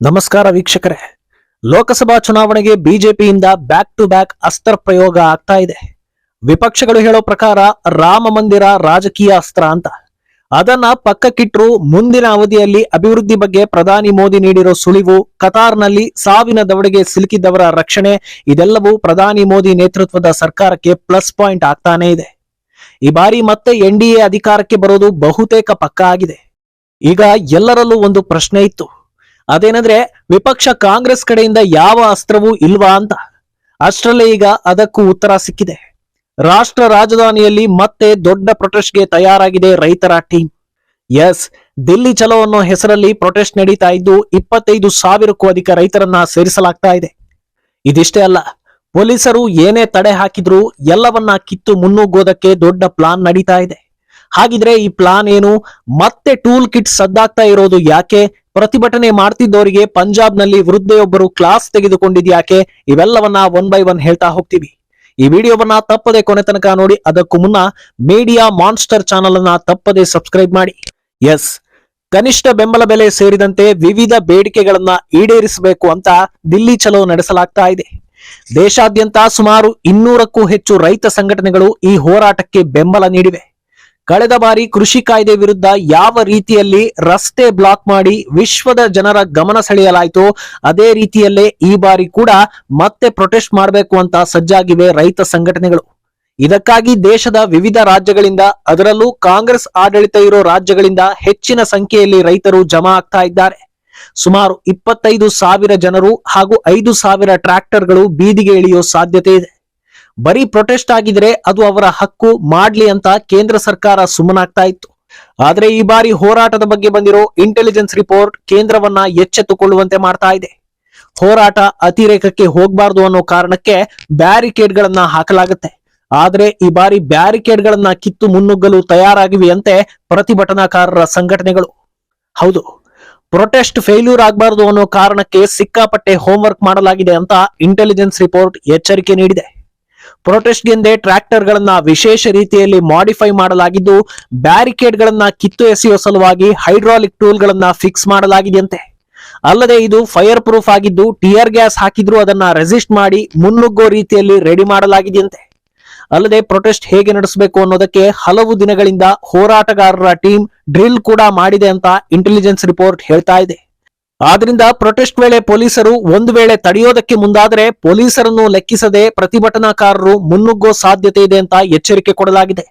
ನಮಸ್ಕಾರ ವೀಕ್ಷಕರೇ. ಲೋಕಸಭಾ ಚುನಾವಣೆಗೆ ಬಿಜೆಪಿಯಿಂದ ಬ್ಯಾಕ್ ಟು ಬ್ಯಾಕ್ ಅಸ್ತ್ರ ಪ್ರಯೋಗ ಆಗ್ತಾ ಇದೆ. ವಿಪಕ್ಷಗಳು ಹೇಳೋ ಪ್ರಕಾರ ರಾಮ ಮಂದಿರ ರಾಜಕೀಯ ಅಸ್ತ್ರ ಅಂತ. ಅದನ್ನ ಪಕ್ಕಕ್ಕಿಟ್ರು ಮುಂದಿನ ಅವಧಿಯಲ್ಲಿ ಅಭಿವೃದ್ಧಿ ಬಗ್ಗೆ ಪ್ರಧಾನಿ ಮೋದಿ ನೀಡಿರೋ ಸುಳಿವು, ಕತಾರ್ನಲ್ಲಿ ಸಾವಿನ ದವಡೆಗೆ ಸಿಲುಕಿದ್ದವರ ರಕ್ಷಣೆ, ಇದೆಲ್ಲವೂ ಪ್ರಧಾನಿ ಮೋದಿ ನೇತೃತ್ವದ ಸರ್ಕಾರಕ್ಕೆ ಪ್ಲಸ್ ಪಾಯಿಂಟ್ ಆಗ್ತಾನೇ ಇದೆ. ಈ ಬಾರಿ ಮತ್ತೆ ಎನ್ ಡಿ ಎ ಅಧಿಕಾರಕ್ಕೆ ಬರೋದು ಬಹುತೇಕ ಪಕ್ಕ ಆಗಿದೆ. ಈಗ ಎಲ್ಲರಲ್ಲೂ ಒಂದು ಪ್ರಶ್ನೆ ಇತ್ತು. ಅದೇನಂದ್ರೆ ವಿಪಕ್ಷ ಕಾಂಗ್ರೆಸ್ ಕಡೆಯಿಂದ ಯಾವ ಅಸ್ತ್ರವೂ ಇಲ್ವಾ ಅಂತ. ಅಷ್ಟರಲ್ಲೇ ಈಗ ಅದಕ್ಕೂ ಉತ್ತರ ಸಿಕ್ಕಿದೆ. ರಾಷ್ಟ್ರ ರಾಜಧಾನಿಯಲ್ಲಿ ಮತ್ತೆ ದೊಡ್ಡ ಪ್ರೊಟೆಸ್ಟ್ಗೆ ತಯಾರಾಗಿದೆ ರೈತರ ಟೀಮ್. ಎಸ್, ದಿಲ್ಲಿ ಚಲೋ ಅನ್ನೋ ಹೆಸರಲ್ಲಿ ಪ್ರೊಟೆಸ್ಟ್ ನಡೀತಾ ಇದ್ದು ಇಪ್ಪತ್ತೈದು ಸಾವಿರಕ್ಕೂ ಅಧಿಕ ರೈತರನ್ನ ಸೇರಿಸಲಾಗ್ತಾ ಇದೆ. ಇದಿಷ್ಟೇ ಅಲ್ಲ, ಪೊಲೀಸರು ಏನೇ ತಡೆ ಹಾಕಿದ್ರು ಎಲ್ಲವನ್ನ ಕಿತ್ತು ಮುನ್ನುಗ್ಗೋದಕ್ಕೆ ದೊಡ್ಡ ಪ್ಲಾನ್ ನಡೀತಾ ಇದೆ. ಹಾಗಿದ್ರೆ ಈ ಪ್ಲಾನ್ ಏನು ಮತ್ತೆ ಟೂಲ್ ಕಿಟ್ ಸದ್ದಾಗ್ತಾ ಇರೋದು ಯಾಕೆ? ಪ್ರತಿಭಟನೆ ಮಾಡ್ತಿದ್ದವರಿಗೆ ಪಂಜಾಬ್ನಲ್ಲಿ ವೃದ್ಧೆಯೊಬ್ಬರು ಕ್ಲಾಸ್ ತೆಗೆದುಕೊಂಡಿದ್ಯಾಕೆ? ಇವೆಲ್ಲವನ್ನ ಒನ್ ಬೈ ಒನ್ ಹೇಳ್ತಾ ಹೋಗ್ತೀವಿ. ಈ ವಿಡಿಯೋವನ್ನ ತಪ್ಪದೆ ಕೊನೆ ತನಕ ನೋಡಿ, ಅದಕ್ಕೂ ಮುನ್ನ ಮೀಡಿಯಾ ಮಾನ್ಸ್ಟರ್ ಚಾನಲ್ ಅನ್ನ ತಪ್ಪದೆ ಸಬ್ಸ್ಕ್ರೈಬ್ ಮಾಡಿ. ಎಸ್ ಕನಿಷ್ಠ ಬೆಂಬಲ ಬೆಲೆ ಸೇರಿದಂತೆ ವಿವಿಧ ಬೇಡಿಕೆಗಳನ್ನ ಈಡೇರಿಸಬೇಕು ಅಂತ ದಿಲ್ಲಿ ಚಲೋ ನಡೆಸಲಾಗ್ತಾ ಇದೆ. ದೇಶಾದ್ಯಂತ ಸುಮಾರು ಇನ್ನೂರಕ್ಕೂ ಹೆಚ್ಚು ರೈತ ಸಂಘಟನೆಗಳು ಈ ಹೋರಾಟಕ್ಕೆ ಬೆಂಬಲ ನೀಡಿವೆ. ಕಳೆದ ಬಾರಿ ಕೃಷಿ ಕಾಯ್ದೆ ವಿರುದ್ಧ ಯಾವ ರೀತಿಯಲ್ಲಿ ರಸ್ತೆ ಬ್ಲಾಕ್ ಮಾಡಿ ವಿಶ್ವದ ಜನರ ಗಮನ ಸೆಳೆಯಲಾಯಿತು ಅದೇ ರೀತಿಯಲ್ಲೇ ಈ ಬಾರಿ ಕೂಡ ಮತ್ತೆ ಪ್ರೊಟೆಸ್ಟ್ ಮಾಡಬೇಕು ಅಂತ ಸಜ್ಜಾಗಿವೆ ರೈತ ಸಂಘಟನೆಗಳು. ಇದಕ್ಕಾಗಿ ದೇಶದ ವಿವಿಧ ರಾಜ್ಯಗಳಿಂದ, ಅದರಲ್ಲೂ ಕಾಂಗ್ರೆಸ್ ಆಡಳಿತ ಇರೋ ರಾಜ್ಯಗಳಿಂದ ಹೆಚ್ಚಿನ ಸಂಖ್ಯೆಯಲ್ಲಿ ರೈತರು ಜಮಾ ಆಗ್ತಾ ಇದ್ದಾರೆ. ಸುಮಾರು ಇಪ್ಪತ್ತೈದು ಸಾವಿರ ಜನರು ಹಾಗೂ ಐದು ಸಾವಿರ ಟ್ರ್ಯಾಕ್ಟರ್ಗಳು ಬೀದಿಗೆ ಇಳಿಯೋ ಸಾಧ್ಯತೆ ಇದೆ. ಬರೀ ಪ್ರೊಟೆಸ್ಟ್ ಆಗಿದ್ರೆ ಅದು ಅವರ ಹಕ್ಕು ಮಾಡ್ಲಿ ಅಂತ ಕೇಂದ್ರ ಸರ್ಕಾರ ಸುಮ್ಮನಾಗ್ತಾ ಇತ್ತು. ಆದ್ರೆ ಈ ಬಾರಿ ಹೋರಾಟದ ಬಗ್ಗೆ ಬಂದಿರೋ ಇಂಟೆಲಿಜೆನ್ಸ್ ರಿಪೋರ್ಟ್ ಕೇಂದ್ರವನ್ನ ಎಚ್ಚೆತ್ತುಕೊಳ್ಳುವಂತೆ ಮಾಡ್ತಾ ಇದೆ. ಹೋರಾಟ ಅತಿರೇಕಕ್ಕೆ ಹೋಗ್ಬಾರ್ದು ಅನ್ನೋ ಕಾರಣಕ್ಕೆ ಬ್ಯಾರಿಕೇಡ್ ಗಳನ್ನ ಹಾಕಲಾಗುತ್ತೆ. ಆದ್ರೆ ಈ ಬಾರಿ ಬ್ಯಾರಿಕೇಡ್ ಗಳನ್ನ ಕಿತ್ತು ಮುನ್ನುಗ್ಗಲು ತಯಾರಾಗಿವೆಯಂತೆ ಪ್ರತಿಭಟನಾಕಾರರ ಸಂಘಟನೆಗಳು. ಹೌದು ಪ್ರೊಟೆಸ್ಟ್ ಫೇಲ್ಯೂರ್ ಆಗಬಾರದು ಅನ್ನೋ ಕಾರಣಕ್ಕೆ ಸಿಕ್ಕಾಪಟ್ಟೆ ಹೋಂವರ್ಕ್ ಮಾಡಲಾಗಿದೆ ಅಂತ ಇಂಟೆಲಿಜೆನ್ಸ್ ರಿಪೋರ್ಟ್ ಎಚ್ಚರಿಕೆ ನೀಡಿದೆ. ಪ್ರೊಟೆಸ್ಟ್ಗೆಂದೇ ಟ್ರ್ಯಾಕ್ಟರ್ಗಳನ್ನ ವಿಶೇಷ ರೀತಿಯಲ್ಲಿ ಮಾಡಿಫೈ ಮಾಡಲಾಗಿದ್ದು ಬ್ಯಾರಿಕೇಡ್ ಗಳನ್ನ ಕಿತ್ತು ಎಸೆಯುವ ಸಲುವಾಗಿ ಹೈಡ್ರಾಲಿಕ್ ಟೂಲ್ ಗಳನ್ನ ಫಿಕ್ಸ್ ಮಾಡಲಾಗಿದೆಯಂತೆ. ಅಲ್ಲದೆ ಇದು ಫೈರ್ ಪ್ರೂಫ್ ಆಗಿದ್ದು ಟಿಯರ್ ಗ್ಯಾಸ್ ಹಾಕಿದ್ರು ಅದನ್ನ ರೆಸಿಸ್ಟ್ ಮಾಡಿ ಮುನ್ನುಗ್ಗೋ ರೀತಿಯಲ್ಲಿ ರೆಡಿ ಮಾಡಲಾಗಿದೆಯಂತೆ. ಅಲ್ಲದೆ ಪ್ರೊಟೆಸ್ಟ್ ಹೇಗೆ ನಡೆಸಬೇಕು ಅನ್ನೋದಕ್ಕೆ ಹಲವು ದಿನಗಳಿಂದ ಹೋರಾಟಗಾರರ ಟೀಮ್ ಡ್ರಿಲ್ ಕೂಡ ಮಾಡಿದೆ ಅಂತ ಇಂಟೆಲಿಜೆನ್ಸ್ ರಿಪೋರ್ಟ್ ಹೇಳ್ತಾ ಇದೆ. ಆದ್ರಿಂದ ಪ್ರೊಟೆಸ್ಟ್ ವೇಳೆ ಪೊಲೀಸರು ಒಂದು ವೇಳೆ ತಡೆಯೋದಕ್ಕೆ ಮುಂದಾದರೆ ಪೊಲೀಸರನ್ನು ಲೆಕ್ಕಿಸದೆ ಪ್ರತಿಭಟನಾಕಾರರು ಮುನ್ನುಗ್ಗೋ ಸಾಧ್ಯತೆ ಇದೆ ಅಂತ ಎಚ್ಚರಿಕೆ ಕೊಡಲಾಗಿದೆ.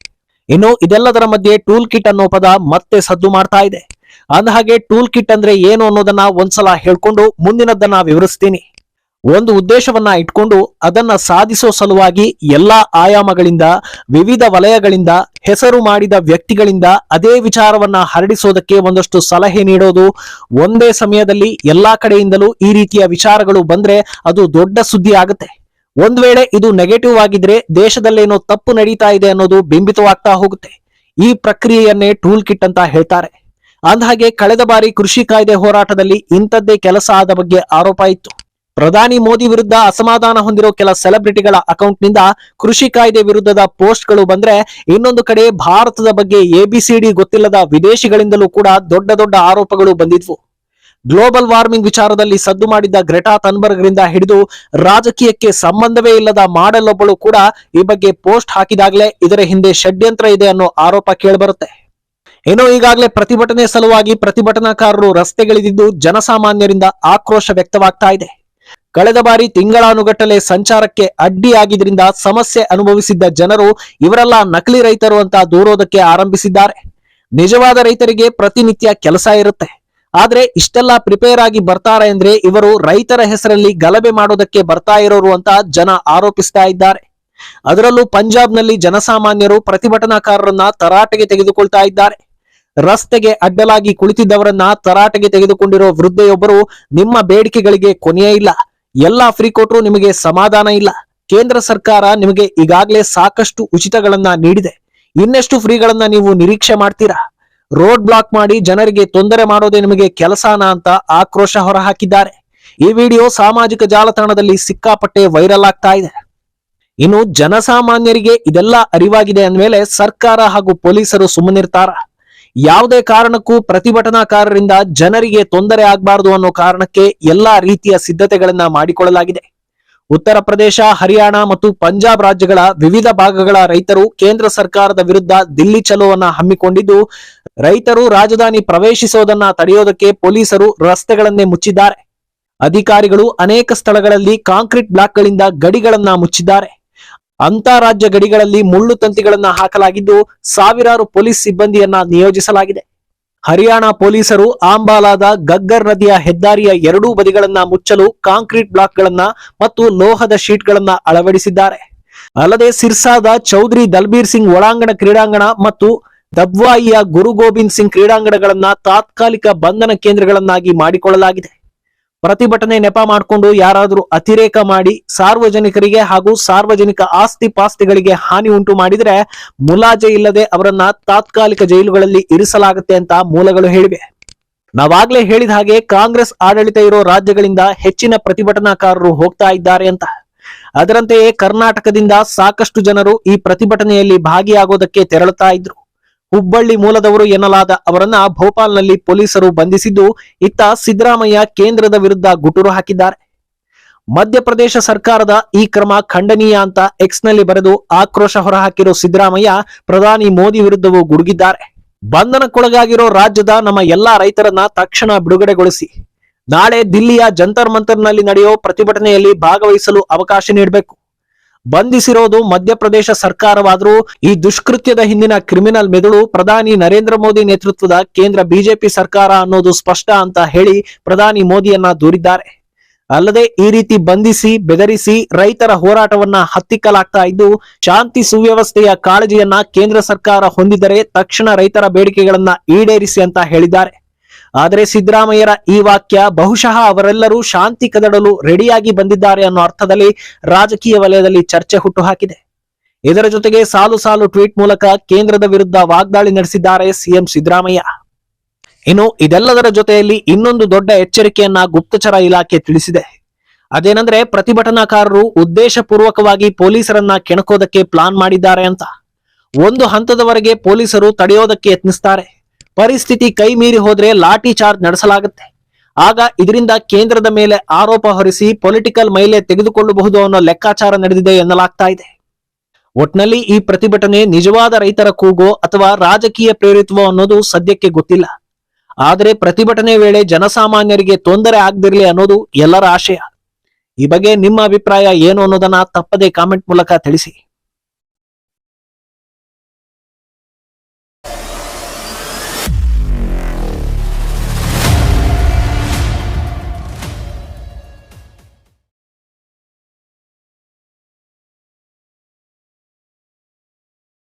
ಇನ್ನು ಇದೆಲ್ಲದರ ಮಧ್ಯೆ ಟೂಲ್ ಕಿಟ್ ಅನ್ನೋ ಪದ ಮತ್ತೆ ಸದ್ದು ಮಾಡ್ತಾ ಇದೆ. ಅಂದಹಾಗೆ ಟೂಲ್ ಕಿಟ್ ಅಂದ್ರೆ ಏನು ಅನ್ನೋದನ್ನ ಒಂದ್ಸಲ ಹೇಳ್ಕೊಂಡು ಮುಂದಿನದನ್ನ ವಿವರಿಸ್ತೀನಿ. ಒಂದು ಉದ್ದೇಶವನ್ನ ಇಟ್ಕೊಂಡು ಅದನ್ನ ಸಾಧಿಸೋ ಸಲುವಾಗಿ ಎಲ್ಲಾ ಆಯಾಮಗಳಿಂದ, ವಿವಿಧ ವಲಯಗಳಿಂದ, ಹೆಸರು ಮಾಡಿದ ವ್ಯಕ್ತಿಗಳಿಂದ ಅದೇ ವಿಚಾರವನ್ನ ಹರಡಿಸೋದಕ್ಕೆ ಒಂದಷ್ಟು ಸಲಹೆ ನೀಡೋದು ಒಂದೇ ಸಮಯದಲ್ಲಿ ಎಲ್ಲಾ ಕಡೆಯಿಂದಲೂ ಈ ರೀತಿಯ ವಿಚಾರಗಳು ಬಂದ್ರೆ ಅದು ದೊಡ್ಡ ಸುದ್ದಿ ಆಗುತ್ತೆ. ಒಂದ್ ವೇಳೆ ಇದು ನೆಗೆಟಿವ್ ಆಗಿದ್ರೆ ದೇಶದಲ್ಲೇನೋ ತಪ್ಪು ನಡೀತಾ ಇದೆ ಅನ್ನೋದು ಬಿಂಬಿತವಾಗ್ತಾ ಹೋಗುತ್ತೆ. ಈ ಪ್ರಕ್ರಿಯೆಯನ್ನೇ ಟೂಲ್ ಕಿಟ್ ಅಂತ ಹೇಳ್ತಾರೆ. ಅಂದಹಾಗೆ ಕಳೆದ ಬಾರಿ ಕೃಷಿ ಕಾಯ್ದೆ ಹೋರಾಟದಲ್ಲಿ ಇಂಥದ್ದೇ ಕೆಲಸ ಆದ ಬಗ್ಗೆ ಆರೋಪ ಇತ್ತು. ಪ್ರಧಾನಿ ಮೋದಿ ವಿರುದ್ಧ ಅಸಮಾಧಾನ ಹೊಂದಿರೋ ಕೆಲ ಸೆಲೆಬ್ರಿಟಿಗಳ ಅಕೌಂಟ್ನಿಂದ ಕೃಷಿ ಕಾಯ್ದೆ ವಿರುದ್ಧದ ಪೋಸ್ಟ್ಗಳು ಬಂದ್ರೆ ಇನ್ನೊಂದು ಕಡೆ ಭಾರತದ ಬಗ್ಗೆ ಎಬಿಸಿಡಿ ಗೊತ್ತಿಲ್ಲದ ವಿದೇಶಿಗಳಿಂದಲೂ ಕೂಡ ದೊಡ್ಡ ದೊಡ್ಡ ಆರೋಪಗಳು ಬಂದಿದ್ವು. ಗ್ಲೋಬಲ್ ವಾರ್ಮಿಂಗ್ ವಿಚಾರದಲ್ಲಿ ಸದ್ದು ಮಾಡಿದ್ದ ಗ್ರೆಟಾ ತನ್ಬರ್ಗ್ರಿಂದ ಹಿಡಿದು ರಾಜಕೀಯಕ್ಕೆ ಸಂಬಂಧವೇ ಇಲ್ಲದ ಮಾಡೆಲ್ ಒಬ್ಬಳು ಕೂಡ ಈ ಬಗ್ಗೆ ಪೋಸ್ಟ್ ಹಾಕಿದಾಗಲೇ ಇದರ ಹಿಂದೆ ಷಡ್ಯಂತ್ರ ಇದೆ ಅನ್ನೋ ಆರೋಪ ಕೇಳಿಬರುತ್ತೆ. ಏನೋ ಈಗಾಗಲೇ ಪ್ರತಿಭಟನೆ ಸಲುವಾಗಿ ಪ್ರತಿಭಟನಾಕಾರರು ರಸ್ತೆಗಿಳಿದಿದ್ದು ಜನಸಾಮಾನ್ಯರಿಂದ ಆಕ್ರೋಶ ವ್ಯಕ್ತವಾಗ್ತಾ ಇದೆ. ಕಳೆದ ಬಾರಿ ತಿಂಗಳಾನುಗಟ್ಟಲೆ ಸಂಚಾರಕ್ಕೆ ಅಡ್ಡಿಯಾಗಿದ್ರಿಂದ ಸಮಸ್ಯೆ ಅನುಭವಿಸಿದ್ದ ಜನರು ಇವರೆಲ್ಲ ನಕಲಿ ರೈತರು ಅಂತ ದೂರೋದಕ್ಕೆ ಆರಂಭಿಸಿದ್ದಾರೆ. ನಿಜವಾದ ರೈತರಿಗೆ ಪ್ರತಿನಿತ್ಯ ಕೆಲಸ ಇರುತ್ತೆ. ಆದ್ರೆ ಇಷ್ಟೆಲ್ಲ ಪ್ರಿಪೇರ್ ಆಗಿ ಬರ್ತಾರೆ ಅಂದ್ರೆ ಇವರು ರೈತರ ಹೆಸರಲ್ಲಿ ಗಲಭೆ ಮಾಡೋದಕ್ಕೆ ಬರ್ತಾ ಇರೋರು ಅಂತ ಜನ ಆರೋಪಿಸ್ತಾ ಇದ್ದಾರೆ. ಅದರಲ್ಲೂ ಪಂಜಾಬ್ನಲ್ಲಿ ಜನಸಾಮಾನ್ಯರು ಪ್ರತಿಭಟನಾಕಾರರನ್ನ ತರಾಟೆಗೆ ತೆಗೆದುಕೊಳ್ತಾ ಇದ್ದಾರೆ. ರಸ್ತೆಗೆ ಅಡ್ಡಲಾಗಿ ಕುಳಿತಿದ್ದವರನ್ನ ತರಾಟೆಗೆ ತೆಗೆದುಕೊಂಡಿರೋ ವೃದ್ಧೆಯೊಬ್ಬರು ನಿಮ್ಮ ಬೇಡಿಕೆಗಳಿಗೆ ಕೊನೆಯೇ ಇಲ್ಲ. ಎಲ್ಲಾ ಫ್ರೀ ಕೊಟ್ಟರು ನಿಮಗೆ ಸಮಾಧಾನ ಇಲ್ಲ. ಕೇಂದ್ರ ಸರ್ಕಾರ ನಿಮಗೆ ಈಗಾಗಲೇ ಸಾಕಷ್ಟು ಉಚಿತಗಳನ್ನ ನೀಡಿದೆ. ಇನ್ನಷ್ಟು ಫ್ರೀಗಳನ್ನ ನೀವು ನಿರೀಕ್ಷೆ ಮಾಡ್ತೀರಾ? ರೋಡ್ ಬ್ಲಾಕ್ ಮಾಡಿ ಜನರಿಗೆ ತೊಂದರೆ ಮಾಡೋದೇ ನಿಮಗೆ ಕೆಲಸನ ಅಂತ ಆಕ್ರೋಶ ಹೊರಹಾಕಿದ್ದಾರೆ. ಈ ವಿಡಿಯೋ ಸಾಮಾಜಿಕ ಜಾಲತಾಣದಲ್ಲಿ ಸಿಕ್ಕಾಪಟ್ಟೆ ವೈರಲ್ ಆಗ್ತಾ ಇದೆ. ಇನ್ನು ಜನಸಾಮಾನ್ಯರಿಗೆ ಇದೆಲ್ಲ ಅರಿವಾಗಿದೆ ಅಂದಮೇಲೆ ಸರ್ಕಾರ ಹಾಗೂ ಪೊಲೀಸರು ಸುಮ್ಮನಿರ್ತಾರ? ಯಾವುದೇ ಕಾರಣಕ್ಕೂ ಪ್ರತಿಭಟನಾಕಾರರಿಂದ ಜನರಿಗೆ ತೊಂದರೆ ಆಗಬಾರದು ಅನ್ನೋ ಕಾರಣಕ್ಕೆ ಎಲ್ಲಾ ರೀತಿಯ ಸಿದ್ಧತೆಗಳನ್ನ ಮಾಡಿಕೊಳ್ಳಲಾಗಿದೆ. ಉತ್ತರ ಪ್ರದೇಶ, ಹರಿಯಾಣ ಮತ್ತು ಪಂಜಾಬ್ ರಾಜ್ಯಗಳ ವಿವಿಧ ಭಾಗಗಳ ರೈತರು ಕೇಂದ್ರ ಸರ್ಕಾರದ ವಿರುದ್ಧ ದಿಲ್ಲಿ ಚಲೋವನ್ನ ಹಮ್ಮಿಕೊಂಡಿದ್ದು, ರೈತರು ರಾಜಧಾನಿ ಪ್ರವೇಶಿಸೋದನ್ನ ತಡೆಯೋದಕ್ಕೆ ಪೊಲೀಸರು ರಸ್ತೆಗಳನ್ನೇ ಮುಚ್ಚಿದ್ದಾರೆ. ಅಧಿಕಾರಿಗಳು ಅನೇಕ ಸ್ಥಳಗಳಲ್ಲಿ ಕಾಂಕ್ರೀಟ್ ಬ್ಲಾಕ್ಗಳಿಂದ ಗಡಿಗಳನ್ನ ಮುಚ್ಚಿದ್ದಾರೆ. ಅಂತಾರಾಜ್ಯ ಗಡಿಗಳಲ್ಲಿ ಮುಳ್ಳು ತಂತಿಗಳನ್ನ ಹಾಕಲಾಗಿದ್ದು ಸಾವಿರಾರು ಪೊಲೀಸ್ ಸಿಬ್ಬಂದಿಯನ್ನ ನಿಯೋಜಿಸಲಾಗಿದೆ. ಹರಿಯಾಣ ಪೊಲೀಸರು ಆಂಬಾಲಾದ ಗಗ್ಗರ್ ನದಿಯ ಹೆದ್ದಾರಿಯ ಎರಡೂ ಬದಿಗಳನ್ನ ಮುಚ್ಚಲು ಕಾಂಕ್ರೀಟ್ ಬ್ಲಾಕ್ಗಳನ್ನ ಮತ್ತು ಲೋಹದ ಶೀಟ್ಗಳನ್ನ ಅಳವಡಿಸಿದ್ದಾರೆ. ಅಲ್ಲದೆ ಸಿರ್ಸಾದ ಚೌಧರಿ ದಲ್ಬೀರ್ ಸಿಂಗ್ ಒಳಾಂಗಣ ಕ್ರೀಡಾಂಗಣ ಮತ್ತು ದಬ್ವಾಯಿಯ ಗುರು ಗೋಬಿಂದ್ ಸಿಂಗ್ ಕ್ರೀಡಾಂಗಣಗಳನ್ನ ತಾತ್ಕಾಲಿಕ ಬಂಧನ ಕೇಂದ್ರಗಳನ್ನಾಗಿ ಮಾಡಿಕೊಳ್ಳಲಾಗಿದೆ. ಪ್ರತಿಭಟನೆ ನೆಪ ಮಾಡಿಕೊಂಡು ಯಾರಾದರೂ ಅತಿರೇಕ ಮಾಡಿ ಸಾರ್ವಜನಿಕರಿಗೆ ಹಾಗೂ ಸಾರ್ವಜನಿಕ ಆಸ್ತಿ ಪಾಸ್ತಿಗಳಿಗೆ ಹಾನಿ ಉಂಟು ಮಾಡಿದರೆ ಮುಲಾಜೆ ಇಲ್ಲದೆ ಅವರನ್ನ ತಾತ್ಕಾಲಿಕ ಜೈಲುಗಳಲ್ಲಿ ಇರಿಸಲಾಗುತ್ತೆ ಅಂತ ಮೂಲಗಳು ಹೇಳಿವೆ. ನಾವಾಗ್ಲೇ ಹೇಳಿದ ಹಾಗೆ ಕಾಂಗ್ರೆಸ್ ಆಡಳಿತ ಇರೋ ರಾಜ್ಯಗಳಿಂದ ಹೆಚ್ಚಿನ ಪ್ರತಿಭಟನಾಕಾರರು ಹೋಗ್ತಾ ಇದ್ದಾರೆ ಅಂತ. ಅದರಂತೆಯೇ ಕರ್ನಾಟಕದಿಂದ ಸಾಕಷ್ಟು ಜನರು ಈ ಪ್ರತಿಭಟನೆಯಲ್ಲಿ ಭಾಗಿಯಾಗೋದಕ್ಕೆ ತೆರಳುತ್ತಾ ಇದ್ರು. ಹುಬ್ಬಳ್ಳಿ ಮೂಲದವರು ಎನ್ನಲಾದ ಅವರನ್ನ ಭೋಪಾಲ್ನಲ್ಲಿ ಪೊಲೀಸರು ಬಂಧಿಸಿದ್ದು, ಇತ್ತ ಸಿದ್ದರಾಮಯ್ಯ ಕೇಂದ್ರದ ವಿರುದ್ಧ ಗುಟುರು ಹಾಕಿದ್ದಾರೆ. ಮಧ್ಯಪ್ರದೇಶ ಸರ್ಕಾರದ ಈ ಕ್ರಮ ಖಂಡನೀಯ ಅಂತ ಎಕ್ಸ್ನಲ್ಲಿ ಬರೆದು ಆಕ್ರೋಶ ಹೊರಹಾಕಿರೋ ಸಿದ್ದರಾಮಯ್ಯ ಪ್ರಧಾನಿ ಮೋದಿ ವಿರುದ್ಧವೂ ಗುಡುಗಿದ್ದಾರೆ. ಬಂಧನಕ್ಕೊಳಗಾಗಿರೋ ರಾಜ್ಯದ ನಮ್ಮ ಎಲ್ಲಾ ರೈತರನ್ನ ತಕ್ಷಣ ಬಿಡುಗಡೆಗೊಳಿಸಿ. ನಾಳೆ ದಿಲ್ಲಿಯ ಜಂತರ್ ಮಂತರ್ನಲ್ಲಿ ನಡೆಯೋ ಪ್ರತಿಭಟನೆಯಲ್ಲಿ ಭಾಗವಹಿಸಲು ಅವಕಾಶ ನೀಡಬೇಕು. ಬಂಧಿಸಿರೋದು ಮಧ್ಯಪ್ರದೇಶ ಸರ್ಕಾರವಾದರೂ ಈ ದುಷ್ಕೃತ್ಯದ ಹಿಂದಿನ ಕ್ರಿಮಿನಲ್ ಮೆದುಳು ಪ್ರಧಾನಿ ನರೇಂದ್ರ ಮೋದಿ ನೇತೃತ್ವದ ಕೇಂದ್ರ ಬಿಜೆಪಿ ಸರ್ಕಾರ ಅನ್ನೋದು ಸ್ಪಷ್ಟ ಅಂತ ಹೇಳಿ ಪ್ರಧಾನಿ ಮೋದಿಯನ್ನ ದೂರಿದ್ದಾರೆ. ಅಲ್ಲದೆ ಈ ರೀತಿ ಬಂಧಿಸಿ, ಬೆದರಿಸಿ ರೈತರ ಹೋರಾಟವನ್ನ ಹತ್ತಿಕ್ಕಲಾಗ್ತಾ ಇದ್ದು, ಶಾಂತಿ ಸುವ್ಯವಸ್ಥೆಯ ಕಾಳಜಿಯನ್ನ ಕೇಂದ್ರ ಸರ್ಕಾರ ಹೊಂದಿದರೆ ತಕ್ಷಣ ರೈತರ ಬೇಡಿಕೆಗಳನ್ನ ಈಡೇರಿಸಿ ಅಂತ ಹೇಳಿದ್ದಾರೆ. ಆದರೆ ಸಿದ್ದರಾಮಯ್ಯರ ಈ ವಾಕ್ಯ ಬಹುಶಃ ಅವರೆಲ್ಲರೂ ಶಾಂತಿ ಕದಡಲು ರೆಡಿಯಾಗಿ ಬಂದಿದ್ದಾರೆ ಅನ್ನೋ ಅರ್ಥದಲ್ಲಿ ರಾಜಕೀಯ ವಲಯದಲ್ಲಿ ಚರ್ಚೆ ಹುಟ್ಟುಹಾಕಿದೆ. ಇದರ ಜೊತೆಗೆ ಸಾಲು ಸಾಲು ಟ್ವೀಟ್ ಮೂಲಕ ಕೇಂದ್ರದ ವಿರುದ್ಧ ವಾಗ್ದಾಳಿ ನಡೆಸಿದ್ದಾರೆ ಸಿಎಂ ಸಿದ್ದರಾಮಯ್ಯ. ಇನ್ನು ಇದೆಲ್ಲದರ ಜೊತೆಯಲ್ಲಿ ಇನ್ನೊಂದು ದೊಡ್ಡ ಎಚ್ಚರಿಕೆಯನ್ನ ಗುಪ್ತಚರ ಇಲಾಖೆ ತಿಳಿಸಿದೆ. ಅದೇನೆಂದ್ರೆ ಪ್ರತಿಭಟನಾಕಾರರು ಉದ್ದೇಶಪೂರ್ವಕವಾಗಿ ಪೊಲೀಸರನ್ನ ಕೆಣಕೋದಕ್ಕೆ ಪ್ಲಾನ್ ಮಾಡಿದ್ದಾರೆ ಅಂತ. ಒಂದು ಹಂತದವರೆಗೆ ಪೊಲೀಸರು ತಡೆಯೋದಕ್ಕೆ ಯತ್ನಿಸ್ತಾರೆ. ಪರಿಸ್ಥಿತಿ ಕೈ ಮೀರಿ ಹೋದ್ರೆ ಲಾಠಿ ಚಾರ್ಜ್ ನಡೆಸಲಾಗುತ್ತೆ. ಆಗ ಇದರಿಂದ ಕೇಂದ್ರದ ಮೇಲೆ ಆರೋಪ ಹೊರಿಸಿ ಪೊಲಿಟಿಕಲ್ ಮೈಲೆ ತೆಗೆದುಕೊಳ್ಳಬಹುದು ಅನ್ನೋ ಲೆಕ್ಕಾಚಾರ ನಡೆದಿದೆ ಎನ್ನಲಾಗ್ತಾ ಇದೆ. ಒಟ್ನಲ್ಲಿ ಈ ಪ್ರತಿಭಟನೆ ನಿಜವಾದ ರೈತರ ಕೂಗೋ ಅಥವಾ ರಾಜಕೀಯ ಪ್ರೇರಿತವೋ ಅನ್ನೋದು ಸದ್ಯಕ್ಕೆ ಗೊತ್ತಿಲ್ಲ. ಆದರೆ ಪ್ರತಿಭಟನೆ ವೇಳೆ ಜನಸಾಮಾನ್ಯರಿಗೆ ತೊಂದರೆ ಆಗದಿರಲಿ ಅನ್ನೋದು ಎಲ್ಲರ ಆಶಯ. ಈ ಬಗ್ಗೆ ನಿಮ್ಮ ಅಭಿಪ್ರಾಯ ಏನು ಅನ್ನೋದನ್ನ ತಪ್ಪದೆ ಕಾಮೆಂಟ್ ಮೂಲಕ ತಿಳಿಸಿ.